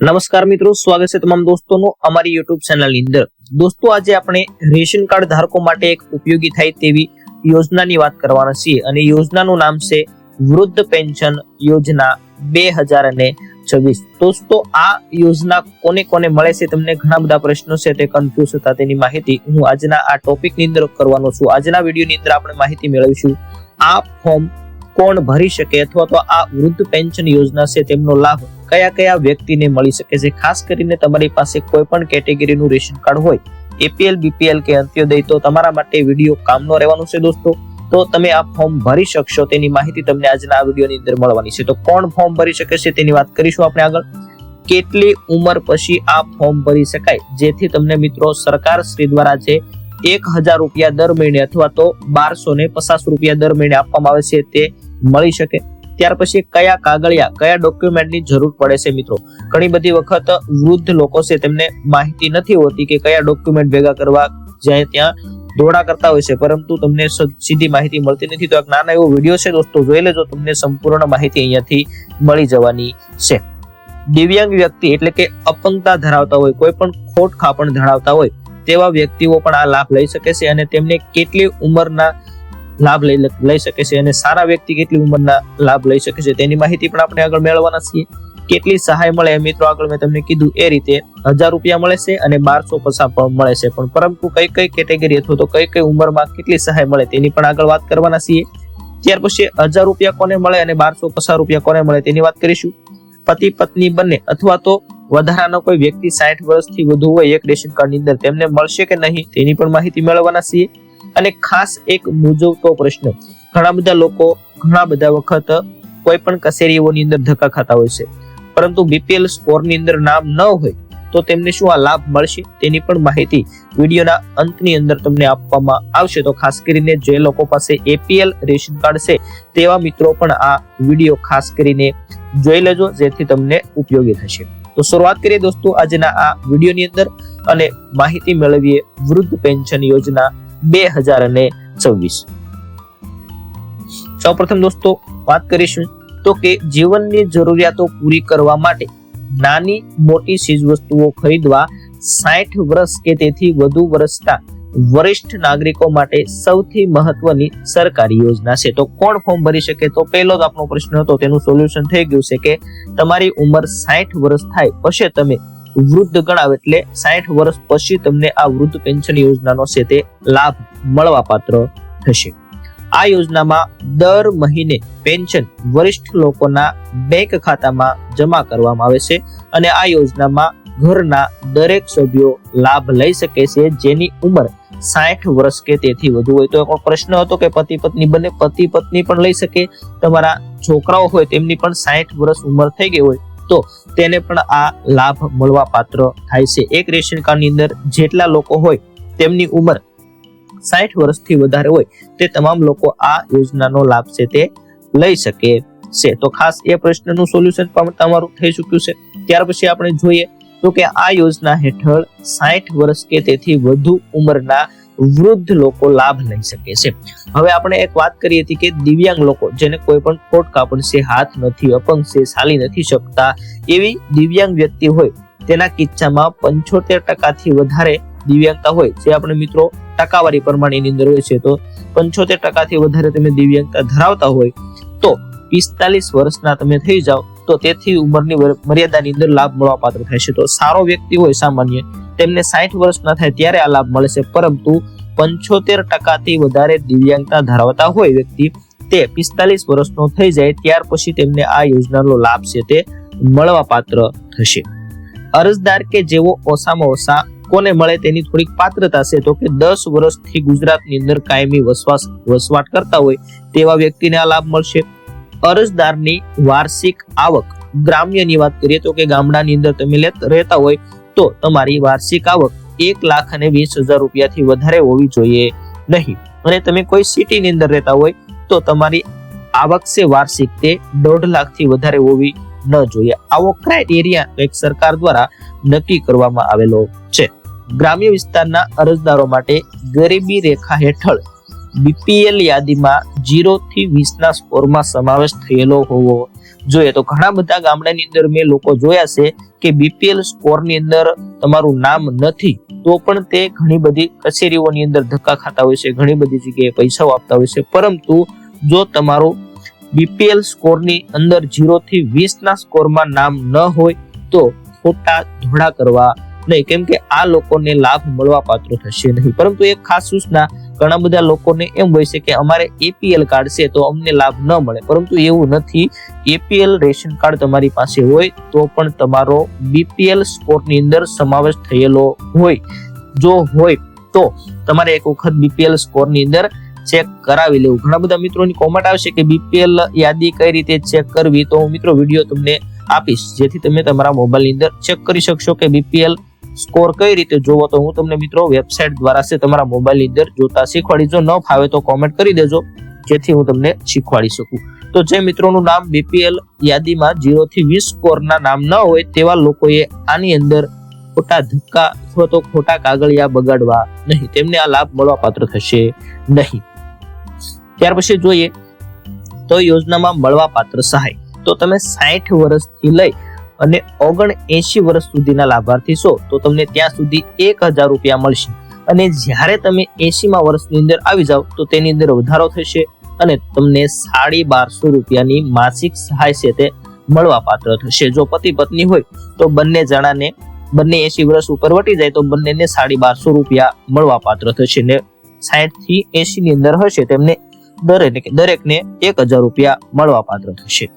નમસ્કાર મિત્રો, સ્વાગત છે તમામ દોસ્તોનું અમારી યુટ્યુબ ચેનલની અંદર. દોસ્તો, આજે આપણે રેશન કાર્ડ ધારકો માટે એક ઉપયોગી થાય તેવી યોજનાની વાત કરવાના છીએ અને યોજનાનું નામ છે વૃદ્ધ પેન્શન યોજના બે હજાર અને છવ્વીસ. દોસ્તો, આ યોજના કોને કોને મળે છે તમને ઘણા બધા પ્રશ્નો છે, તે કન્ફ્યુઝ હતા તેની માહિતી હું આજના આ ટોપિકની અંદર કરવાનો છું. આજના વિડીયોની અંદર આપણે માહિતી મેળવીશું. આ ફોર્મ કોણ ભરી શકે અથવા તો આ વૃદ્ધ પેન્શન યોજના છે તેમનો લાભ કયા કયા વ્યક્તિને મળી શકે છે? ખાસ કરીને તમારી પાસે કોઈ પણ કેટેગરીનું રેશન કાર્ડ હોય, એપીએલ, બીપીએલ કે અંત્યોદય, તો તમારા માટે વીડિયો કામનો રહેવાનું છે દોસ્તો. તો તમે આ ફોર્મ ભરી શકશો, તેની માહિતી તમને આજના આ વિડીયોની અંદર મળવાની છે. તો કોણ ફોર્મ ભરી શકે છે તેની વાત કરીશું આપણે આગળ. કેટલી ઉંમર પછી આ ફોર્મ ભરી શકાય? જેથી તમને મિત્રો સરકાર શ્રી દ્વારા છે એક હજાર રૂપિયા દર મહિને અથવા તો બારસો ને પચાસ રૂપિયા દર મહિને આપવામાં આવે છે તે મળી શકે. ત્યાર પછી કયા કાગળિયા, કયા ડોક્યુમેન્ટની જરૂર પડે છે મિત્રો? ઘણી બધી વખત વૃદ્ધ લોકો છે તેમને માહિતી નથી હોતી કે કયા ડોક્યુમેન્ટ ભેગા કરવા જ્યાં ત્યાં દોડા કરતા હોય છે, પરંતુ તમને સીધી માહિતી મળતી નથી. તો એક નાના એવો વીડિયો છે દોસ્તો, જોઈ લેજો, તમને સંપૂર્ણ માહિતી અહીંયાથી મળી જવાની છે. દિવ્યાંગ વ્યક્તિ એટલે કે અપંગતા ધરાવતા હોય, કોઈ પણ ખોટ ખાપણ ધરાવતા હોય તેવા વ્યક્તિઓ પણ આ લાભ લઈ શકે છે અને તેમને કેટલી ઉંમરના લાભ લઈ લઈ શકે છે અને સારા વ્યક્તિ કેટલી ઉંમરના લાભ લઈ શકે છે તેની માહિતી પણ આપણે આગળ મેળવવાના છીએ. કેટલી સહાય મળે એ મિત્રો, આગળ મેં તમને કીધું એ રીતે હજાર રૂપિયા મળે છે અને બારસો પૈસા પણ મળે છે. પણ પરંતુ કઈ કઈ કેટેગરી અથવા તો કઈ કઈ ઉંમરમાં કેટલી સહાય મળે તેની પણ આગળ વાત કરવાના છીએ. ત્યાર પછી હજાર રૂપિયા કોને મળે અને બારસો પચાસ રૂપિયા કોને મળે તેની વાત કરીશું. પતિ પત્ની બંને અથવા તો વધારાનો કોઈ વ્યક્તિ સાઠ વર્ષથી વધુ હોય એક રેશન કાર્ડની અંદર, તેમને મળશે કે નહીં, તેની પણ માહિતી મેળવવાના છીએ. અને ખાસ એક મૂંઝવતો પ્રશ્ન, ઘણા બધા લોકો ઘણા બધા વખત કોઈ પણ કચેરીઓની અંદર ધક્કા ખાતા હોય છે. પરંતુ બીપીએલ સ્કોરની અંદર નામ ન હોય, તો તેમને શું આ લાભ મળશે? તેની પણ માહિતી વિડીયોના અંતની અંદર તમને આપવામાં આવશે. તો ખાસ કરીને જે લોકો પાસે એપીએલ રેશન કાર્ડ છે, તેવા મિત્રો પણ આ વીડિયો ખાસ કરીને જોઈ લેજો, જેથી તમને ઉપયોગી થશે. તો શરૂઆત કરીએ દોસ્તો આજના આ વિડીયોની અંદર અને માહિતી મેળવીએ વૃદ્ધ પેન્શન યોજના બે હજાર અને છવ્વીસ. સૌપ્રથમ દોસ્તો વાત કરીશું તો કે જીવનની જરૂરિયાતો પૂરી કરવા માટે નાની મોટી ચીજવસ્તુઓ ખરીદવા સાઠ વર્ષ કે તેથી વધુ વર્ષના વરિષ્ઠ નાગરિકો માટે સૌથી મહત્વની સરકારી યોજના છે. તો કોણ ફોર્મ ભરી શકે? તો પહેલો જ આપણો પ્રશ્ન હતો, તેનું સોલ્યુશન થઈ ગયું છે કે તમારી ઉંમર સાઠ વર્ષ થાય પછી તમે વૃદ્ધ ગણાવ એટલે સાઠ વર્ષ પછી તમને આ વૃદ્ધ પેન્શન યોજનાનો છે તે લાભ મળવા પાત્ર થશે. આ યોજનામાં દર મહિને પેન્શન વરિષ્ઠ લોકોના બેંક ખાતામાં જમા કરવામાં આવે છે અને આ યોજનામાં ઘરના દરેક સભ્યો લાભ લઈ શકે છે જેની ઉંમર સાઠ વર્ષ કે તેથી વધુ હોય, તો પણ પ્રશ્ન હતો કે પતિ પત્ની બંને પતિ પત્ની પણ લઈ શકે. તમારા છોકરાઓ હોય, તેમની પણ સાઠ વર્ષ ઉંમર થઈ ગઈ હોય, તો તેને પણ આ લાભ મળવા પાત્ર થાય છે. એક રેશન કાર્ડની અંદર જેટલા લોકો હોય, તેમની ઉંમર સાઠ વર્ષથી વધારે હોય, તે તમામ લોકો આ યોજનાનો લાભ છે તે લઈ શકે છે. તો ખાસ એ પ્રશ્નનું સોલ્યુશન પણ તમારું થઈ ચૂક્યું છે. ત્યાર પછી આપણે જોઈએ તો કે આ યોજના હેઠળ સાઠ વર્ષ કે તેથી વધુ ઉંમરના વૃદ્ધ લોકો લાભ લઈ શકે છે. હવે આપણે એક વાત કરી હતી કે દિવ્યાંગ લોકો, જેને કોઈ પણ ખોટ કાપડ છે, હાથ નથી, અપંગ છે ચાલી નથી શકતા, એવી દિવ્યાંગ વ્યક્તિ હોય, તેના કિસ્સામાં પંચોતેર ટકાથી વધારે દિવ્યાંગતા હોય, જે આપણે મિત્રો ટકાવારી પ્રમાણેની અંદર હોય છે, તો પંચોતેર ટકાથી વધારે તમે દિવ્યાંગતા ધરાવતા હોય, તો પિસ્તાલીસ વર્ષના તમે થઈ જાઓ તો તેથી ઉંમરની મર્યાદાની અંદર લાભ મળવા પાત્ર થશે તો સારો વ્યક્તિ હોય સામાન્ય, તેમને સાઠ વર્ષના થાય ત્યારે આ લાભ મળે છે. પરંતુ પંચોતેર ટકાથી વધારે દિવ્યાંગતા ધરાવતા હોય વ્યક્તિ, તે પિસ્તાલીસ વર્ષનો થઈ જાય ત્યાર પછી તેમને આ યોજનાનો લાભ છે તે મળવા પાત્ર થશે. અરજદાર કે જેઓ ઓછામાં ઓછા કોને મળે તેની થોડીક પાત્રતા છે. તો કે દસ વર્ષથી ગુજરાતની અંદર કાયમી વસવાટ કરતા હોય તેવા વ્યક્તિને આ લાભ મળશે. અરજદારની વાર્ષિક આવક. ગ્રામ્યની વાત કરીએ તો કે ગામડાની અંદર તમે રહેતા હોય તો તમારી વાર્ષિક આવક એક લાખ અને વીસ હજાર રૂપિયાથી વધારે હોવી જોઈએ નહીં. અને તમે કોઈ સિટીની અંદર રહેતા હોય તો તમારી આવક છે વાર્ષિક તે દોઢ લાખથી વધારે હોવી ન જોઈએ. આવો ક્રાઇટેરિયા એક સરકાર દ્વારા નક્કી કરવામાં આવેલો છે. ગ્રામ્ય વિસ્તારના અરજદારો માટે ગરીબી રેખા હેઠળ બીપીએલ યાદીમાં જીરો થી વીસ ના સ્કોરમાં સમાવેશ થયેલો હોવો જોઈએ. તો ઘણા બધા ગામડાની અંદર મેં લોકો જોયા છે કે બીપીએલ સ્કોરની અંદર તમારું નામ નથી, તો પણ તે ઘણી બધી કચેરીઓની અંદર ધક્કા ખાતા હોય છે, ઘણી બધી જગ્યાએ પૈસાઓ આપતા હોય છે. પરંતુ જો તમારું બીપીએલ સ્કોરની અંદર જીરો થી વીસ ના સ્કોરમાં નામ ન હોય, તો ખોટા ધોળા કરવા નહીં. કેમ કે આ લોકોને લાભ મળવા પાત્ર થશે નહીં. પરંતુ એક ખાસ સૂચના ઘણા બધા લોકોને એમ હોય છે કે અમારે એપીએલ કાર્ડ છે તો અમને લાભ ન મળે. પરંતુ એવું નથી. એપીએલ રેશન કાર્ડ તમારી પાસે હોય તો પણ તમારો બીપીએલ સ્કોરની અંદર સમાવેશ થયેલો હોય. જો હોય તો તમારે એક વખત બીપીએલ સ્કોરની અંદર ચેક કરાવી લેવું. ઘણા બધા મિત્રોની કોમેન્ટ આવશે કે બીપીએલ યાદી કઈ રીતે ચેક કરવી તો હું મિત્રો વીડિયો તમને આપીશ. જેથી તમે તમારા મોબાઈલની અંદર ચેક કરી શકશો કે બીપીએલ સ્કોર કઈ રીતે જોવો તો હું તમને મિત્રો વેબસાઇટ દ્વારા છે તમારા મોબાઈલની અંદર જોતા શીખવાડી જો ન ફાવે તો કોમેન્ટ કરી દેજો, જેથી હું તમને શીખવાડી શકું. તો જે મિત્રોનું નામ બીપીએલ યાદીમાં જીરો થી વીસ સ્કોરના નામ ન હોય તેવા લોકોએ આની અંદર ખોટા ધક્કા અથવા તો ખોટા કાગળિયા બગાડવા નહીં. તેમને આ લાભ મળવા પાત્ર થશે નહીં. ત્યાર પછી જોઈએ તો યોજનામાં મળવા પાત્ર સહાય. તો તમે સાઠ વર્ષથી લઈ અને ઓગણ એસી વર્ષ સુધીના લાભાર્થી છો, તો તમને ત્યાં સુધી એક હજાર રૂપિયા મળશે. અને જ્યારે તમે એસીમાં વર્ષની અંદર આવી જાઓ, તો તેની અંદર વધારો થશે અને તમને સાડી બારસો રૂપિયાની માસિક સહાય છે તે મળવા પાત્ર થશે. જો પતિ પત્ની હોય, તો બંને જણાને બંને એસી વર્ષ ઉપર વટી જાય, તો બંનેને સાડી બારસો રૂપિયા મળવા પાત્ર થશે ને સાઠથી એસી ની અંદર હશે, તેમને દરેક દરેકને એક હજાર રૂપિયા મળવા પાત્ર થશે.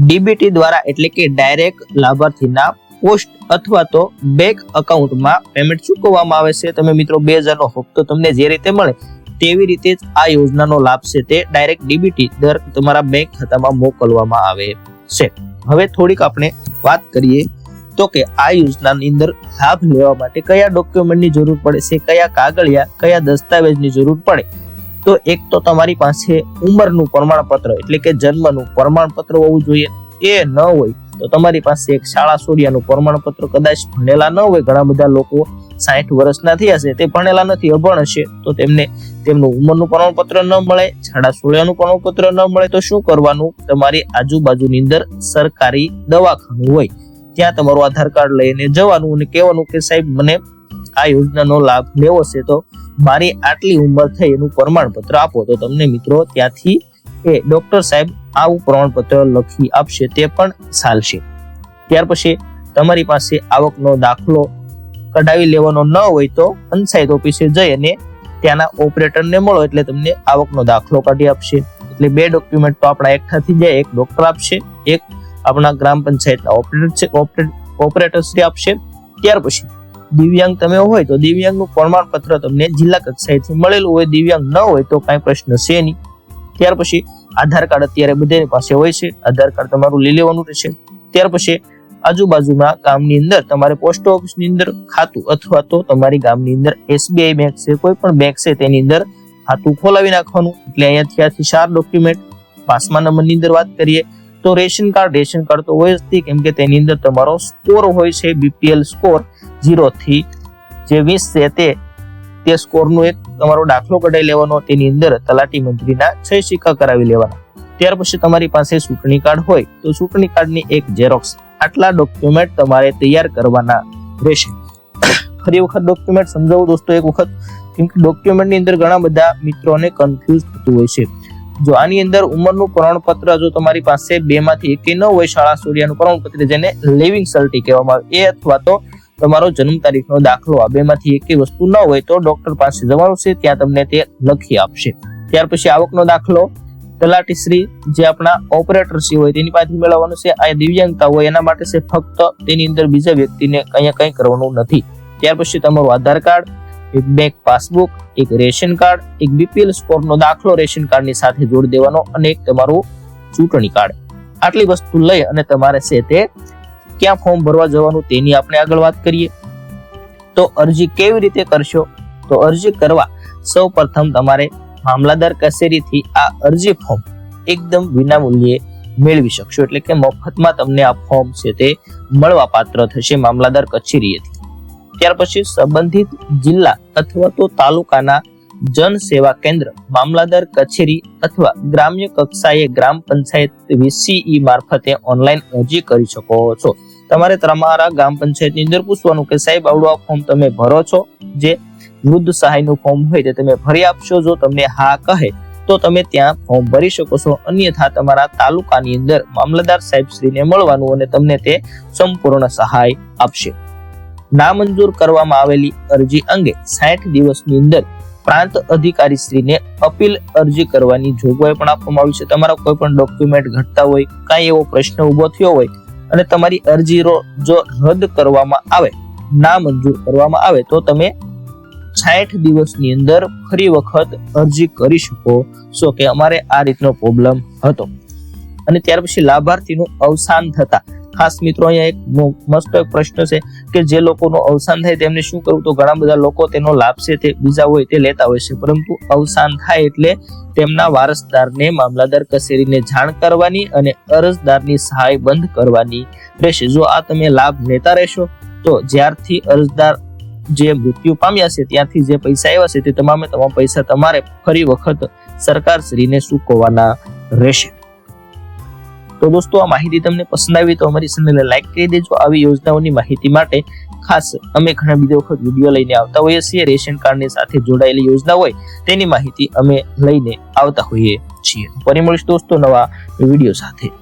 ડીબીટી દ્વારા એટલે કે ડાયરેક્ટ લાભાર્થીના પોસ્ટ અથવા તો બેંક અકાઉન્ટમાં પેમેન્ટ ચૂકવવામાં આવે છે. તમે મિત્રો બે હજારનો હપ્તો તમને જે રીતે મળે તેવી રીતે જ આ યોજનાનો લાભ છે તે ડાયરેક્ટ ડીબીટી દર તમારા બેંક ખાતામાં મોકલવામાં આવે છે. હવે થોડીક આપણે વાત કરીએ તો કે આ યોજનાની અંદર લાભ લેવા માટે કયા ડોક્યુમેન્ટની જરૂર પડે છે, કયા કાગળિયા, કયા દસ્તાવેજની જરૂર પડે? તો એક તો તમારી પાસે ઉંમરનું પ્રમાણપત્ર, એટલે કે જન્મનું પ્રમાણપત્ર હોવું જોઈએ. એ ન હોય તો તમારી પાસે એક શાળા સોડિયાનું પ્રમાણપત્ર કદાચ ભણેલા ન હોય. ઘણા બધા લોકો સાઠ વર્ષના થયા છે, તે ભણેલા નથી, અભણ હશે. તો તેમને તેમનું ઉંમરનું પ્રમાણપત્ર ન મળે, શાળા સોડિયાનું પ્રમાણપત્ર ન મળે, તો શું કરવાનું? તમારી આજુબાજુની અંદર સરકારી દવાખાનું હોય. ત્યાં તમારું આધાર કાર્ડ લઈને જવાનું અને કહેવાનું કે સાહેબ, મને આ યોજનાનો લાભ લેવો છે. તો મારી આટલી ઉંમર થઈ એનું પ્રમાણપત્ર આપો. તો તમને મિત્રો ત્યાંથી એ ડોક્ટર સાહેબ આવું પ્રમાણપત્ર લખી આપશે, તે પણ ચાલશે. ત્યાર પછી તમારી પાસે આવકનો દાખલો કઢાવી લેવાનો ન હોય તો પંચાયત ઓફિસે જઈ અને ત્યાંના ઓપરેટરને મળો એટલે તમને આવકનો દાખલો કાઢી આપશે. એટલે બે ડોક્યુમેન્ટ તો આપણા એકઠાથી જાય, એક ડોક્ટર આપશે, એક આપણા ગ્રામ પંચાયતના ઓપરેટર ઓપરેટર શ્રી આપશે. ત્યાર પછી દિવ્યાંગ તમે હોય તો દિવ્યાંગનું પ્રમાણપત્ર તમને જિલ્લા કક્ષાએથી મળેલું હોય. દિવ્યાંગ ન હોય તો કાંઈ પ્રશ્ન છે નહીં. ત્યાર પછી આધાર કાર્ડ અત્યારે બધાની પાસે હોય છે. આધાર કાર્ડ તમારું લઈ લેવાનું રહેશે. ત્યાર પછી આજુબાજુના ગામની અંદર તમારે પોસ્ટ ઓફિસની અંદર ખાતું અથવા તો તમારી ગામની અંદર એસબીઆઈ બેંક છે, કોઈ પણ બેંક છે તેની અંદર ખાતું ખોલાવી નાખવાનું. એટલે અહીંયા ત્યાંથી ચાર ડોક્યુમેન્ટ પાસમા નંબરની અંદર વાત કરીએ તો રેશન કાર્ડ. રેશન કાર્ડ તો હોય જ કેમ કે તેની અંદર તમારો સ્કોર હોય છે બીપીએલ સ્કોર ઝીરો થી જે વીસ છે તે તે સ્કોરનો એક તમારો દાખલો કઢાઈ લેવાનો, તેની અંદર તલાટી મંત્રીના છ સિક્કા કરાવી લેવાના. ત્યાર પછી તમારી પાસે ચૂંટણી કાર્ડ હોય તો ચૂંટણી કાર્ડની એક ઝેરોક્સ આટલા ડોક્યુમેન્ટ તમારે તૈયાર કરવાના રહેશે. ફરી વખત ડોક્યુમેન્ટ સમજાવું દોસ્તો, એક વખત, કેમ ડોક્યુમેન્ટની અંદર ઘણા બધા મિત્રોને કન્ફ્યુઝ થતું હોય છે. જો આની અંદર ઉંમરનું પ્રમાણપત્ર જો તમારી પાસે બેમાંથી એકે ન હોય, શાળા સોડિયાનું પ્રમાણપત્ર જેને લિવિંગ સર્ટી કહેવામાં આવે, એ અથવા તો તમારો જન્મ તારીખનો દાખલો આ બેમાંથી એકે વસ્તુ ન હોય તો ડોક્ટર પાસે જવાનું છે, ત્યાં તમને તે લખી આપશે. ત્યાર પછી આવકનો દાખલો. તલાટી શ્રી જે આપણા ઓપરેટર શ્રી હોય તેની પાસેથી મેળવવાનું છે. આ દિવ્યાંગતા હોય એના માટે છે ફક્ત તેની અંદર બીજા વ્યક્તિને અહીંયા કંઈ કરવાનું નથી. ત્યાર પછી તમારું આધાર કાર્ડ, એક બેંક પાસબુક એક રેશન કાર્ડ, એક બીપીએલ સ્કોરનો દાખલો રેશન કાર્ડની સાથે જોડી દેવાનો અને એક તમારું ચૂંટણી કાર્ડ. આટલી વસ્તુ લઈ અને તમારે છે તે ક્યાં ફોર્મ ભરવા જવાનું તેની આપણે આગળ વાત કરીએ. તો અરજી કેવી રીતે કરશો? તો અરજી કરવા સૌ પ્રથમ તમારે મામલાદાર કચેરીથી આ અરજી ફોર્મ એકદમ વિનામૂલ્યે મેળવી શકશો. એટલે કે મફતમાં તમને આ ફોર્મ છે તે મળવા પાત્ર થશે મામલાદાર કચેરીએથી. ત્યાર પછી સંબંધિત જિલ્લા અથવા તો તાલુકાના જન સેવા કેન્દ્ર, મામલાદાર કચેરી અથવા ગ્રામ્ય કક્ષાએ ગ્રામ પંચાયત વીસીઈ મારફતે ઓનલાઈન અરજી કરી શકો છો. તમારે તમારા ગ્રામ પંચાયતની અંદર પૂછવાનું કે સાહેબ, આવડું આ ફોર્મ તમે ભરો છો? જે વૃદ્ધ સહાયનું ફોર્મ હોય તે તમે ભરી આપશો. જો તમને હા કહે, તો તમે ત્યાં ફોર્મ ભરી શકો છો. અન્યથા તમારા તાલુકાની અંદર મામલતદાર સાહેબ શ્રીને મળવાનું અને તમને તે સંપૂર્ણ સહાય આપશે. નામંજૂર કરવામાં આવેલી અરજી અંગે સાઠ દિવસની અંદર પ્રાંત અધિકારી શ્રીને અપીલ અરજી કરવાની જોગવાઈ પણ આપવામાં આવી છે. તમારા કોઈ પણ ડોક્યુમેન્ટ ઘટતા હોય, કાંઈ એવો પ્રશ્ન ઊભો થયો હોય અને તમારી અરજી જો રદ કરવામાં આવે, નામંજૂર કરવામાં આવે, તો તમે સાઠ દિવસની અંદર ફરી વખત અરજી કરી શકો. છો કે અમારે આ રીતનો પ્રોબ્લેમ હતો. અને ત્યાર પછી લાભાર્થીનું અવસાન થતા ખાસ મિત્રો અહીંયા એક મસ્ત પ્રશ્ન છે કે જે લોકોનું અવસાન થાય તેમને શું કરવું? તો ઘણા બધા લોકો તેનો લાભ છે તે બીજા હોય તે લેતા હોય છે. પરંતુ અવસાન થાય એટલે તેમના વારસદારને મામલાદાર કચેરીને જાણ કરવાની અને અરજદારની સહાય બંધ કરવાની રહેશે. જો આ તમે લાભ લેતા રહેશો, તો જ્યારથી અરજદાર જે મૃત્યુ પામ્યા છે ત્યાંથી જે પૈસા આવ્યા છે, તે તમામે તમામ પૈસા તમારે ફરી વખત સરકાર શ્રીને ચૂકવવાના રહેશે. તો દોસ્તો, આ માહિતી તમને પસંદ આવી તો અમારી ચેનલને લાઈક કરી દેજો. આવી યોજનાઓની માહિતી માટે ખાસ અમે ઘણા બીજા વખત વીડિયો લઈને આવતા હોઈએ છીએ. રેશન કાર્ડની સાથે જોડાયેલી યોજના હોય તેની માહિતી અમે લઈને આવતા હોઈએ છીએ. ફરી મળીશું દોસ્તો નવા વીડિયો સાથે.